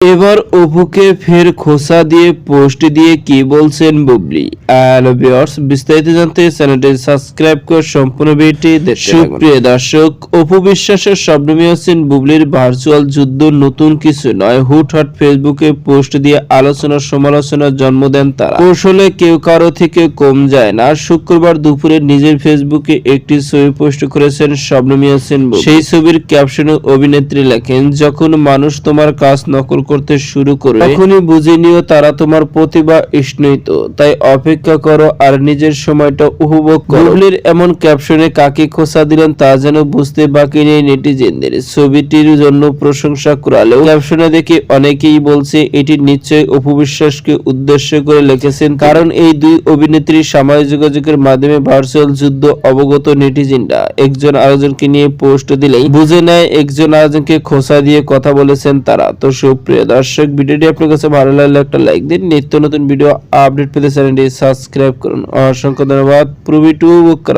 এবার অপুকে ফের খোসা দিয়ে, পোস্ট দিয়ে কি বলছেন বুবলি? বিস্তারিত জানতে চ্যানেলটি সাবস্ক্রাইব করে সম্পূর্ণ ভিডিওটি সুপ্রিয় দর্শক, অপু বিশ্বাসের শবনমী হোসেন বুবলির ভার্চুয়াল যুদ্ধ নতুন কিছু নয়। হুটহাট ফেসবুকে পোস্ট দিয়ে আলোচনা, সমালোচনার জন্ম দেন তারা। কৌশলে কেউ কারও থেকে কম যায় না। শুক্রবার দুপুরে নিজের ফেসবুকে একটি ছবি পোস্ট করেছেন শবনমী হোসেন সেই ছবির ক্যাপশনে অভিনেত্রী লেখেন, যখন মানুষ তোমার কাজ নকল করতে শুরু করবে। তখনই বুঝে নিও তারা তোমার প্রতিভা স্নেহিত। তাই অপেক্ষা করো আর নিজের সময়টা উপভোগ করো। এমন ক্যাপশনে কাকে খোসা দিলেন তা যেন বুঝতে বাকি নেই নেটিজেনদের। ছবিটির জন্য প্রশংসা করালেও ক্যাপশনে দেখে অনেকেই বলছে এটি নিশ্চয়ই অপবিশ্বাসকে উদ্দেশ্য করে লিখেছেন। কারণ এই দুই অভিনেত্রী সামাজিক যোগাযোগের মাধ্যমে ভার্চুয়াল যুদ্ধ অবগত নেটিজেনরা। একজন আরেকজনকে নিয়ে পোস্ট দিলেই বুঝে নেয় একজন আরেকজনকে খোসা দিয়ে কথা বলেছেন তারা। তো সুপ্রিয় দর্শক, ভিডিওটি আপনার কাছে ভালো লাগলে একটা লাইক দিন। নিত্য নতুন ভিডিও আপডেট পেতে চ্যানেলটি সাবস্ক্রাইব করুন। অসংখ্য ধন্যবাদ। প্রবি টু বুক করার